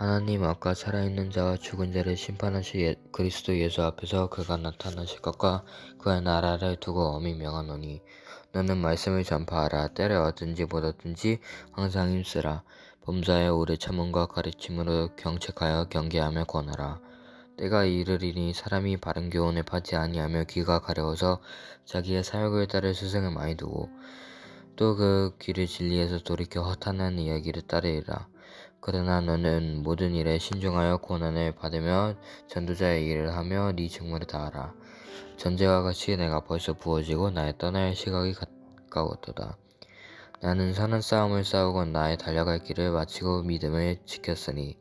하나님 아까 살아있는 자와 죽은 자를 심판하실 예, 그리스도 예수 앞에서 그가 나타나실 것과 그의 나라를 두고 엄히 명하노니 너는 말씀을 전파하라. 때를 얻든지 못 얻든지 항상 힘쓰라. 범사에 오래 참음과 가르침으로 경책하여 경계하며 권하라. 때가 이르리니 사람이 바른 교훈을 받지 아니하며 귀가 가려워서 자기의 사역을 따를 스승을 많이 두고 또 그 귀를 진리에서 돌이켜 허탄한 이야기를 따르리라 그러나 너는 모든 일에 신중하여 고난을 받으며 전도자의 일을 하며 네 직무를 다하라. 전제와 같이 내가 벌써 부어지고 나의 떠날 시각이 가까웠도다. 나는 사는 싸움을 싸우고 나의 달려갈 길을 마치고 믿음을 지켰으니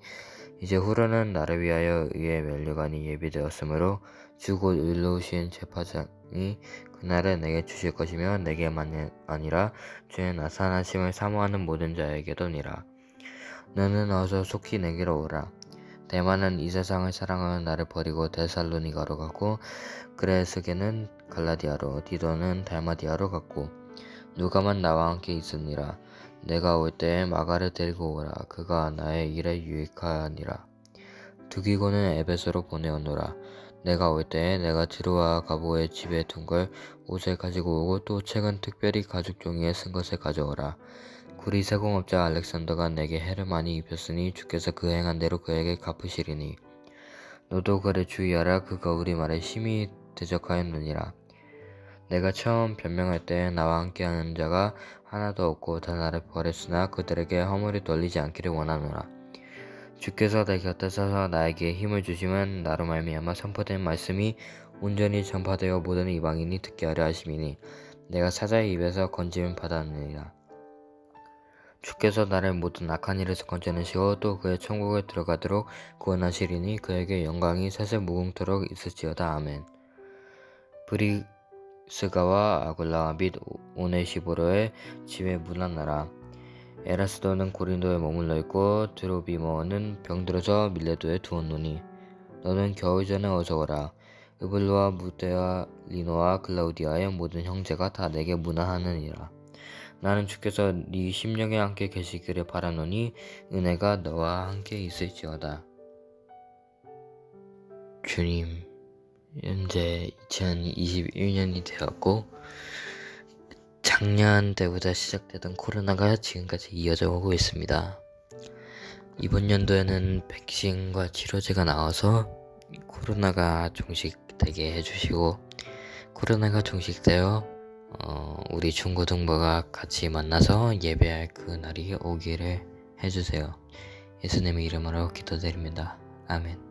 이제 후로는 나를 위하여 의의 면류관이 예비되었으므로 주곧 의로우신 재판장이 그날을 내게 주실 것이며 내게만 아니라 주의 나타나심을 사모하는 모든 자에게도니라. 너는 어서 속히 내게로 오라. 대만은 이 세상을 사랑하는 나를 버리고 데살로니가로 가고 그레스게는 갈라디아로 디도는 달마디아로 갔고 누가만 나와 함께 있으니라. 내가 올 때에 마가를 데리고 오라. 그가 나의 일에 유익하니라. 두기고는 에베소로 보내오노라. 내가 올 때에 내가 드로와 가보의 집에 둔 걸 옷을 가지고 오고 또 책은 특별히 가죽 종이에 쓴 것을 가져오라. 구리 세공업자 알렉산더가 내게 해를 많이 입혔으니 주께서 그 행한 대로 그에게 갚으시리니. 너도 그를 주의하라. 그가 우리 말에 심히 대적하였느니라. 내가 처음 변명할 때 나와 함께하는 자가 하나도 없고 다 나를 버렸으나 그들에게 허물이 돌리지 않기를 원하노라. 주께서 내 곁에 서서 나에게 힘을 주시면 나로 말미암아 선포된 말씀이 온전히 전파되어 모든 이방인이 듣게 하려 하심이니 내가 사자의 입에서 건짐을 받았느니라 주께서 나를 모든 악한 일에서 건져내시고 또 그의 천국에 들어가도록 구원하시리니 그에게 영광이 세세 무궁토록 있을지어다 아멘. 브리스가와 아굴라 및 오네시보로의 집에 문안나라. 에라스도는 고린도에 머물러 있고 드로비모는 병들어서 밀레도에 두었노니 너는 겨울 전에 어서 오라. 으블로와 무데와 리노와 글라우디아의 모든 형제가 다 내게 문안하느니라. 나는 주께서 네 심령에 함께 계시기를 바라노니 은혜가 너와 함께 있을지어다. 주님, 현재 2021년이 되었고 작년 때보다 시작되던 코로나가 지금까지 이어져 오고 있습니다. 이번 연도에는 백신과 치료제가 나와서 코로나가 종식되게 해주시고 코로나가 종식되어 어, 우리 중고등부가 같이 만나서 예배할 그 날이 오기를 해주세요. 예수님의 이름으로 기도드립니다. 아멘.